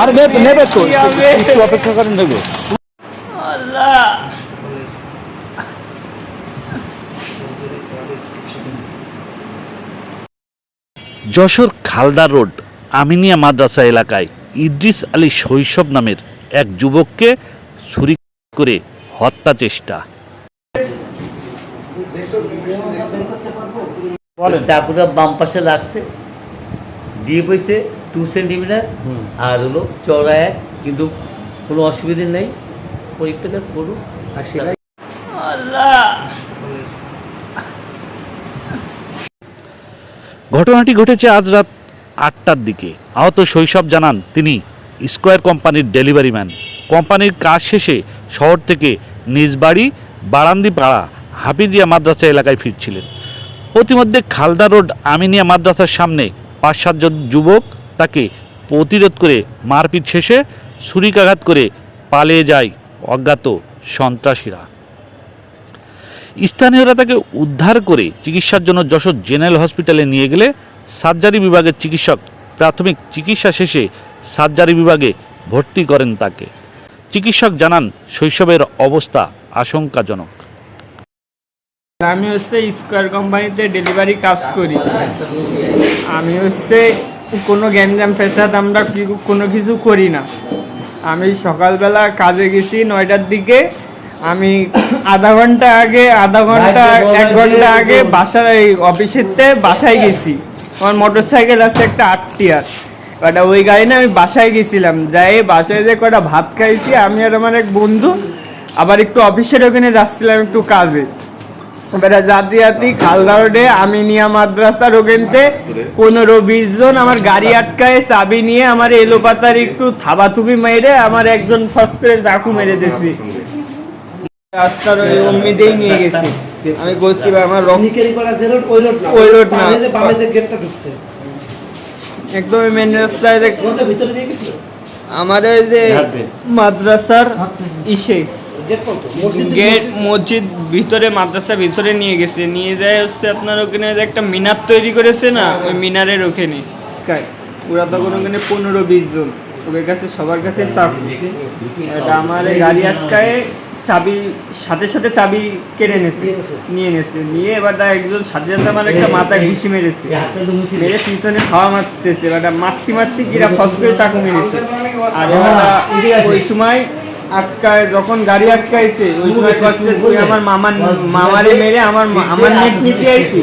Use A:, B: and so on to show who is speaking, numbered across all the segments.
A: আরে নেবে নেবে তো একটু অপেক্ষা করেন নেবে যশোর খালদা রোড আমিনিয়া মাদ্রাসা এলাকায় ইদ্রিস আলী শৈশব নামের এক যুবককে ছুরি করে হত্যা চেষ্টা।
B: চাকুটা বাম পাশে লাগছে দিয়ে পয়সে টু সেন্টিমিটার আর হলো চড়া এক কিন্তু কোনো অসুবিধে নেই। পরীক্ষাটা করুন আর
A: ঘটনাটি ঘটেছে আজ রাত আটটার দিকে। আহত শৈশব জানান তিনি স্কোয়ার কোম্পানির ডেলিভারি ম্যান। কোম্পানির কাজ শেষে শহর থেকে নিজ বাড়ি বারান্দি পাড়া হাফিজিয়া মাদ্রাসা এলাকায় ফিরছিলেন। প্রতিমধ্যে খালদা রোড আমিনিয়া মাদ্রাসার সামনে পাঁচ সাতজন যুবক তাকে প্রতিরোধ করে মারপিট শেষে ছুরিকাঘাত করে পালিয়ে যায় অজ্ঞাত সন্ত্রাসীরা। স্থানীয়রা তাকে উদ্ধার করে চিকিৎসার জন্য যশোর জেনারেল হসপিটালে নিয়ে গেলে সার্জারি বিভাগের চিকিৎসক প্রাথমিক চিকিৎসা শেষে সার্জারি বিভাগে ভর্তি করেন তাকে। চিকিৎসক জানান, শৈশবের অবস্থা আশঙ্কাজনক।
C: আমি হচ্ছে স্কোয়ার কোম্পানিতে ডেলিভারি কাজ করি। আমি হচ্ছে কোনো গ্যাঞ্জাম ফেসাদ আমরা কোনো কিছু করি না। আমি সকালবেলা কাজে গেছি নয়টার দিকে। আমি আধা ঘণ্টা আগে আধা ঘণ্টা এক ঘণ্টা আগে বাসায় এই অফিসেতে বাসায় গেছি। আমার মোটর সাইকেল আছে একটা আটটিয়ার। কটা ওই গাড়ি না আমি বাসায় গেছিলাম। যাই বাসায় যে কটা ভাত খাইছি আমি আর আমার এক বন্ধু আবার একটু অফিসের ওখানে যাচ্ছিলাম একটু কাজে। এবারে জাতি জাতি খালদা রোডে আমিনিয়া মাদ্রাসার ওখানতে পনেরো বিশ জন আমার গাড়ি আটকায় চাবি নিয়ে আমার এলো পাতার একটু থাবাথুবি মেরে আমার একজন ফার্স্ট করে চাকু মেরে দিয়েছি। রাস্তার ওই উম্মিদেই নিয়ে গেছি। আমি বলছি আমার
D: ওই রোড না।
C: একদম মেন রাস্তায় আমার ওই যে মাদ্রাসার ইসে।
D: গেট মসজিদ
C: ভিতরে মাদ্রাসা ভিতরে নিয়ে গেছে। নিয়ে যায় হচ্ছে আপনার ওখানে একটা মিনার তৈরি করেছে না ওই মিনারের ওখানে। ওরা তখন ওখানে পনেরো বিশ জন। ওদের কাছে সবার কাছে চাবি এটা আমার গাড়ি আটকায় চাবি সাথে সাথে চাবি কেড়ে নেছে নিয়ে নেছে নিয়ে এবার একজন সাথে সাথে আমার একটা মাথায় ঘুষি মেরেছে। মেরে পিছনে খাওয়া মারতেছে। এবার মারতে মারতে কিরা ফস করে চাকু মেরেছে। আর ওই সময় আটকায় যখন গাড়ি আটকাইছে ওই সময় কষ্টে তুই আমার মামার মামারে মেরে আমার আমার নেট নিতে আইছি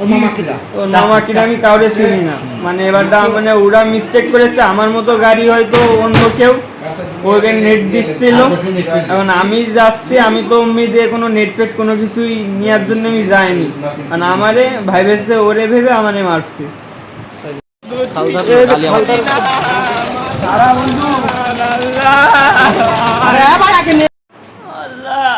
D: ও মামা কিটা
C: ও মামা কিনা আমি কাউরে চিনি না। মানে এবার দা মানে ওরা মিস্টেক করেছে আমার মতো গাড়ি হয়তো অন্য কেউ। ওকে নেট দিচ্ছিল। এখন আমি যাচ্ছি আমি তো দিয়ে কোনো নেট ফেট কোনো কিছুই নেওয়ার জন্য আমি যাইনি। কারণ আমারে ভাইবেছে ওরে ভেবে আমারে মারছে। আল্লাহ। আরে বাবা আগে আল্লাহ।